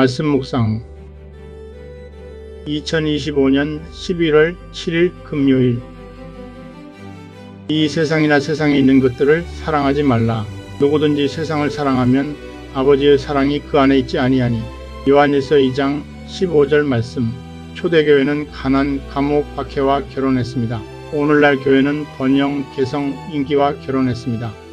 말씀 묵상 2025년 11월 7일 금요일 이 세상이나 세상에 있는 것들을 사랑하지 말라. 누구든지 세상을 사랑하면 아버지의 사랑이 그 안에 있지 아니하니. 요한일서 2장 15절 말씀. 초대교회는 가난, 감옥, 박해와 결혼했습니다. 오늘날 교회는 번영, 개성, 인기와 결혼했습니다.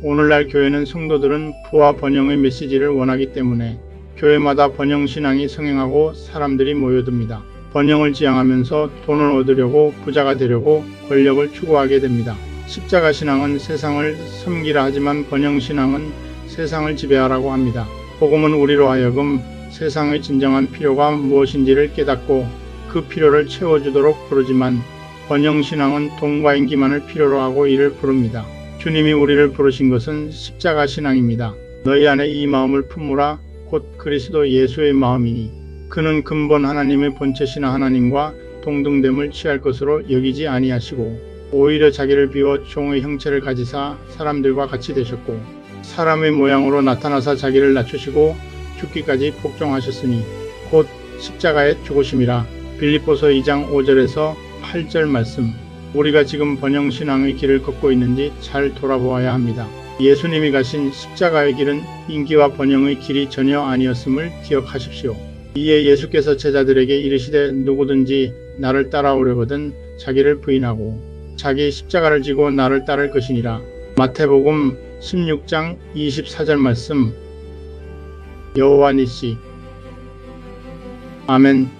오늘날 교회는 성도들은 부와 번영의 메시지를 원하기 때문에 교회마다 번영 신앙이 성행하고 사람들이 모여듭니다. 번영을 지향하면서 돈을 얻으려고 부자가 되려고 권력을 추구하게 됩니다. 십자가 신앙은 세상을 섬기라 하지만 번영 신앙은 세상을 지배하라고 합니다. 복음은 우리로 하여금 세상의 진정한 필요가 무엇인지를 깨닫고 그 필요를 채워주도록 부르지만 번영 신앙은 돈과 인기만을 필요로 하고 이를 부릅니다. 주님이 우리를 부르신 것은 십자가 신앙입니다. 너희 안에 이 마음을 품으라 곧 그리스도 예수의 마음이니 그는 근본 하나님의 본체시나 하나님과 동등됨을 취할 것으로 여기지 아니하시고 오히려 자기를 비워 종의 형체를 가지사 사람들과 같이 되셨고 사람의 모양으로 나타나사 자기를 낮추시고 죽기까지 복종하셨으니 곧 십자가에 죽으심이라 빌립보서 2장 5절에서 8절 말씀 우리가 지금 번영신앙의 길을 걷고 있는지 잘 돌아보아야 합니다. 예수님이 가신 십자가의 길은 인기와 번영의 길이 전혀 아니었음을 기억하십시오. 이에 예수께서 제자들에게 이르시되 누구든지 나를 따라오려거든 자기를 부인하고 자기 십자가를 지고 나를 따를 것이니라. 마태복음 16장 24절 말씀 여호와 니시 아멘